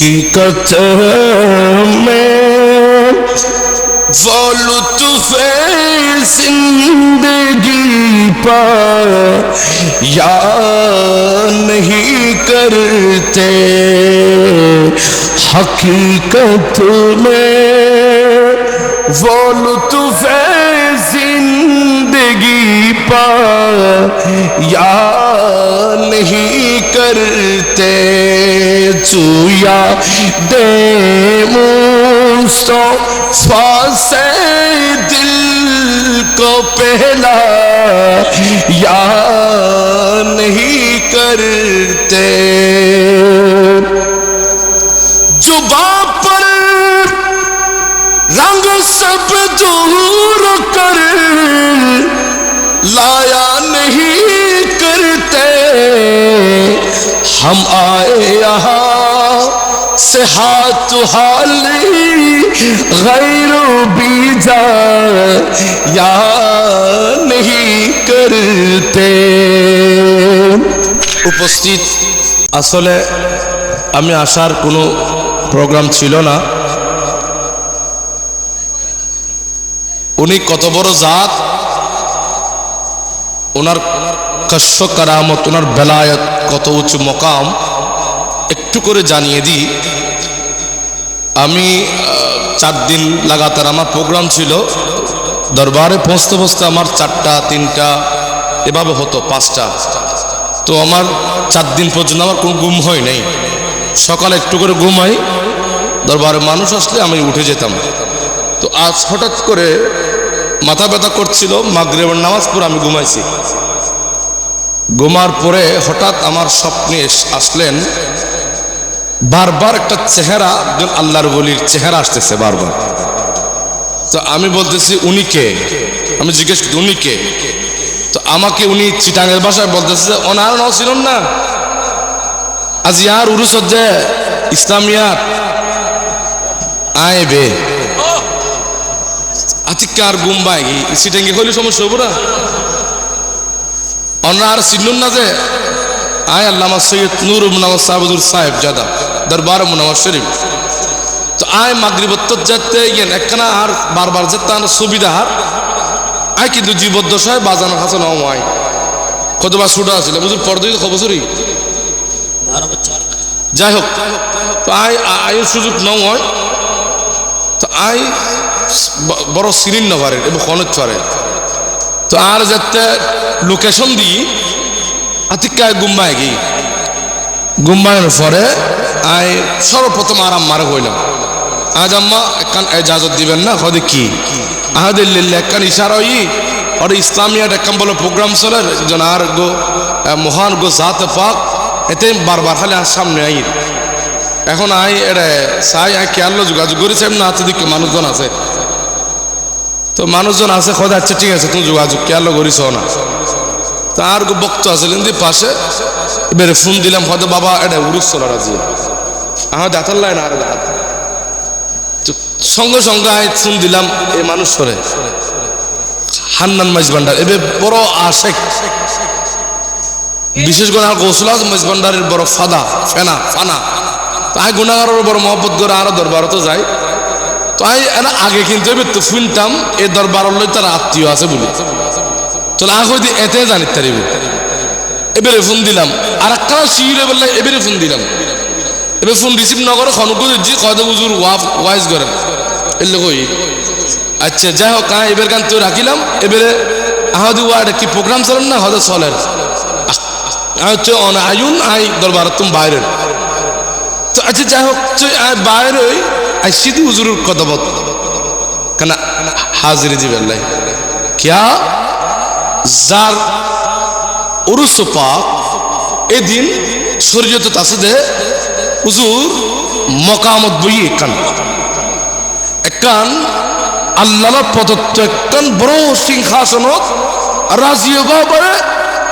حقیقت میں وہ لطف زندگی پر یا نہیں کرتے۔ حقیقت میں وہ لطف زندگی پا یا نہیں کرتے چویا دے سو سے دل کو پہلا یا نہیں کرتے۔ جو रंग सब दूर कर लाया नहीं करते हम आए यहाँ से हाथ हाली गैर बीजा या नहीं करते উপস্থিত আসলে আমি আসার কোনো প্রোগ্রাম ছিল না উনি কত বড় জাত? ওনার কশ্য কারামত ওনার বেলায়ত কত উঁচু মকাম? একটু করে জানিয়ে দিই। আমি চার দিন লাগাতার আমার প্রোগ্রাম ছিল। দরবারে পৌঁছতে পৌঁছতে আমার চারটা, তিনটা, এভাবে হতো, পাঁচটা। তো আমার চার দিন পর্যন্ত আমার কোনো ঘুম হয় নাই। সকালে একটু করে ঘুম হয়। দরবারে মানুষ আসলে আমি উঠে যেতাম। তো আজ হঠাৎ করে মাথা ব্যথা করছিল, মাগরেবের নামাজ পড়ে আমি ঘুমাইছি। ঘুমার পরে হঠাৎ আমার স্বপ্নে আসলেন, বারবার একটা চেহারা, একজন আল্লাহর বলির চেহারা আসতেছে বারবার। তো আমি বলতেছি, উনি কে? আমি জিজ্ঞেস করছি উনি কে? তো আমাকে উনি চিটাঙ্গের ভাষায় বলতেছে, ওনার নাও ছিলেন না? আজ ইয়ার উরুসজ্জে ইসলামিয়াত আয় বে। আতিকার গুম্বাই সিটাঙ্গি হইলে সমস্যা হব না। অনার চিনুন না যে। আয় আল্লামা সৈয়দ নূর মুনাওয়াজ সাহাবুদুর সাহেব জাদা, দরবার মুনাওয়াজ শরীফ। তো আয় মাগরিবত্ত যেতে গেন, একখানা আর বারবার যেতে আর সুবিধা আর। আয় কিন্তু জীবদ্দশায় বাজানোর হাসন আয়। কতবার ছুটা আছিল বুঝুর পরদিন খবসরি যাই হোক, তো আয়, আয়ের সুযোগ নাও হয়। তো ব- বড় সিরিন নভারের এবং খনচ্ছরের তো আর যাতে লোকেশন দিই আতিকায় গুম্বায় গি। গুম্বায়ের পরে আই সর্বপ্রথম আরাম মারে হইলাম। আজ আম্মা একখান এজাজত দিবেন না, হদে কি? আহাদের লিল্লে একখান ইশারা হই আর ইসলামিয়ার একখান বলে প্রোগ্রাম চলে আর গো মহান গো জাত পাক এতে বারবার খালি সামনে আই এখন আই এটা চাই আই খেয়াল যোগাযোগ করেছে? এমনি দিকে মানুষজন আছে। তো মানুষজন আছে, খোদা আচ্ছা ঠিক আছে, তুমি যোগাযোগ খেয়াল করিস না? তার বক্ত আছে কিন্তু পাশে। এবারে ফোন দিলাম, হয়তো বাবা এটা উড়ুস চলা রাজি আমার দাঁতার লাইন আর দাঁত। সঙ্গে সঙ্গে আই ফোন দিলাম এই মানুষ সরে হান্নান মাইজ ভান্ডার। এবার বড় আশেক। বিশেষ করে আর গৌসলাজ মাইজ ভান্ডারের বড় ফাদা, ফেনা, ফানা। তাই গুণাগারের বড় মহব্বত করে আরও দরবারও তো যাই তাই এরা আগে কিন্তু তো শুনতাম এই দরবার লই তার আত্মীয় আছে বলে চলে আগে হইতে এতে জানি তারিব এবারে ফোন দিলাম আর একটা শিউরে বললে এবারে ফোন দিলাম এবার ফোন রিসিভ না করে খনক জি কয়দা বুজুর ওয়াফ ওয়াইজ করেন এলে কই আচ্ছা যাই হোক হ্যাঁ এবার গান তো রাখিলাম এবারে আহাদি ওয়ার্ড কি প্রোগ্রাম চলেন না হয়তো চলেন হচ্ছে অন আয়ুন আই দরবার তুমি বাইরের আচ্ছা যাই হোক তুই আয় বাইরে আই, সিধু হুজুরের কথা বল। কেন হাজিরি দিবেন লাই কিয়া? যার এদিন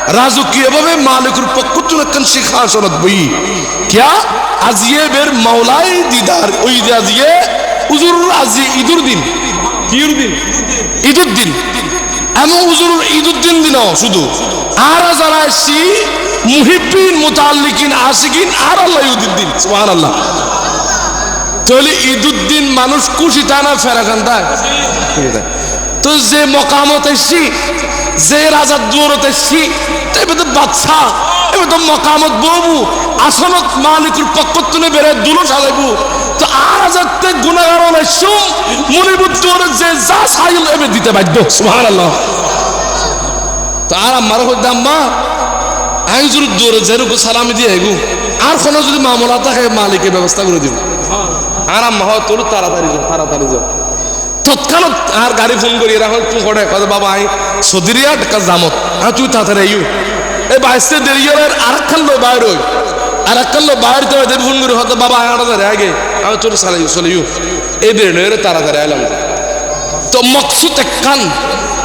রাজকীয় ভাবে মালিকের পক্ষ একখান সিংহাসনত বই কিয়া? আজিয়ে বের মাওলাই দিদার ওই যে আজিয়ে উজুর আজি ঈদুর দিন। কির দিন। ঈদুর দিন। এমন হুজুর ঈদুদ্দিন দিনও শুধু। আর যারা এসছি মুহিবিন মুতাল্লিকিন আশিকিন আর আল্লাহ ঈদুদ্দিন সুবহানাল্লাহ। তাহলে ঈদুদ্দিন মানুষ খুশি টানা ফেরাকান্তায় তো যে মকামত এসছি যে রাজার দুয়ারত এসছি এবার তো বাচ্চা এবার তো মকামত ববু আসনত মালিকুর পক্ষ তুলে বেড়ে দুলো সাজাইবু তো আর হাজারতে গুণাগার এসছু মনিবুর দুয়ারে যে যা সাইল এবার দিতে বাধ্য। সুহান তো আর আমার হইতে আম্মা আমি যদি দৌড়ে যেরকম সালামি দিয়ে এগু আর কোনো যদি মামলা থাকে, মালিকের ব্যবস্থা করে দিব। আর আম্মা হয় তোর তাড়াতাড়ি যাও তাড়াতাড়ি যাও। তৎক্ষণাৎ আর গাড়ি ফোন করি, এরা হয় করে বাবা আই সদিরিয়া জামত। আর তুই তাড়াতাড়ি এই বাইশে দেরি আর লোক বাইর হই। আর একখান লোক বাইর তো দেব ফোন করি হয়তো বাবা আয় আটা আগে আমি তোর চালাইও চলিও এই দেরি নয় তাড়াতাড়ি আইলাম। তো মকসুদ একখান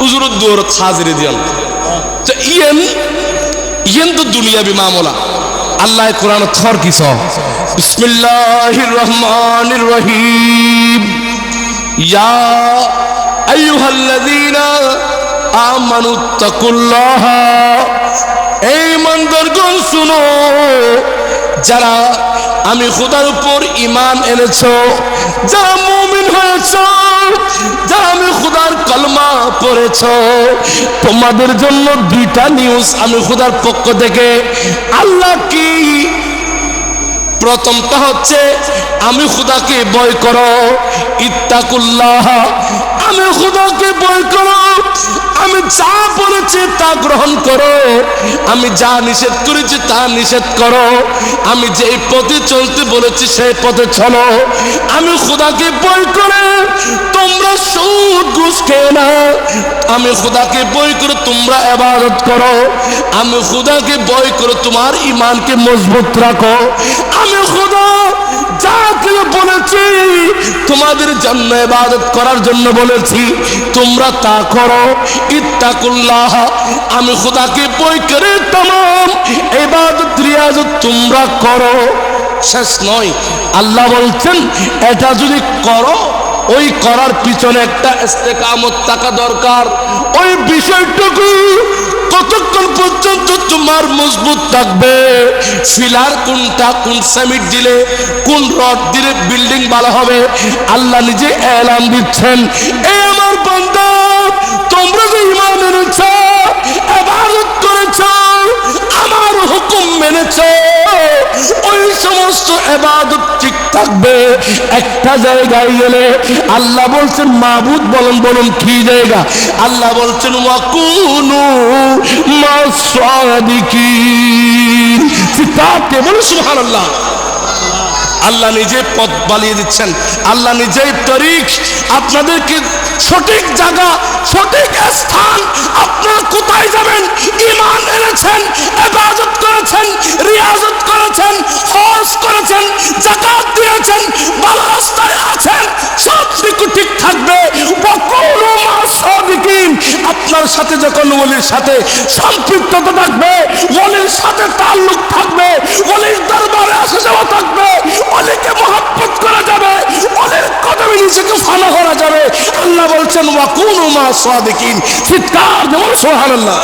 উজুরুদ দুয়ার হাজিরে দিয়াল। তো ইয়েন ইয়েন তো দুনিয়াবি মামলা। আল্লাহ কোরআন থর কিস বিসমিল্লাহির রহমানির রহিম। ইয়া আইয়ুহাল্লাযীনা আমানু তাকুল্লাহ। এই মন্দরগণ শুনো। যারা আমি খোদার উপর ইমান এনেছ, যারা মুমিন হয়েছ, যারা আমি খুদার কলমা পড়েছ, তোমাদের জন্য দুইটা নিউজ আমি খুদার পক্ষ থেকে। আল্লাহ কি? প্রথমটা হচ্ছে, আমি খুদাকে বয় করো, ইত্তাকুল্লাহ আমি খুদাকে বয় করো। আমি যা বলেছি তা গ্রহণ করো। আমি যা নিষেধ করেছি তা নিষেধ করো। আমি যেই পথে চলতে বলেছি সেই পথে চলো। আমি খুদাকে বই করে তোমরা সুদ ঘুষ খেয়ে না আমি খুদাকে বই করে তোমরা এবাদত করো। আমি খুদাকে বই করে তোমার ইমানকে মজবুত রাখো। আমি খুদা যা কিছু বলেছি, তোমাদের জন্য ইবাদত করার জন্য বলেছি, তোমরা তা করো। ইত্তাকুল্লাহ, আমি খুদাকে বই করে তমাম ইবাদত রিয়াজত তোমরা করো। শেষ নয়। আল্লাহ বলছেন, এটা যদি করো ওই করার পিছনে একটা ইস্তেকামত থাকা দরকার। ওই বিষয়টুকু কতক্ষণ পর্যন্ত তোমার মজবুত থাকবে? ফিলার কোনটা, কোন সিমেন্ট দিলে, কোন রড দিলে বিল্ডিং ভালো হবে? আল্লাহ নিজে এলান দিচ্ছেন। এ আমার বান্দা, তোমরা যে ইমান এনেছ এবাদত করেছ, আমার হুকুম মেনেছ, ওই সমস্ত এবাদত থাকবে। একটা জায়গায় গেলে আল্লাহ বলছেন মাহবুদ বলুন বলুন, কি জায়গা? আল্লাহ বলছেন, ওয়াকুনু মাসাদিকিন সিতাতে বলুন, সুবহানাল্লাহ। আল্লাহ নিজে পথ বালিয়ে দিচ্ছেন। আল্লাহ নিজেই তরিক। আপনাদেরকে সঠিক জায়গা, সঠিক স্থান, আপনারা কোথায় যাবেন? ইমান এনেছেন, এবাদত করেছেন, রিয়াজত করেছেন হজ করেছেন জাকাত দিয়েছেন ভালো রাস্তায় আছেন, সব দিকু ঠিক থাকবে। আপনার সাথে যখন ওলির সাথে সম্পৃক্ততা থাকবে, ওলির সাথে তাল্লুক থাকবে, ওলির দরবারে আসা যাওয়া থাকবে অলিকে মহাব্বত করা যাবে অলির কদমে নিজেকে ফানা করা যাবে। আল্লাহ বলছেন ওয়াকুনু মা সাদিকিন চিৎকার যেমন সুবহানাল্লাহ।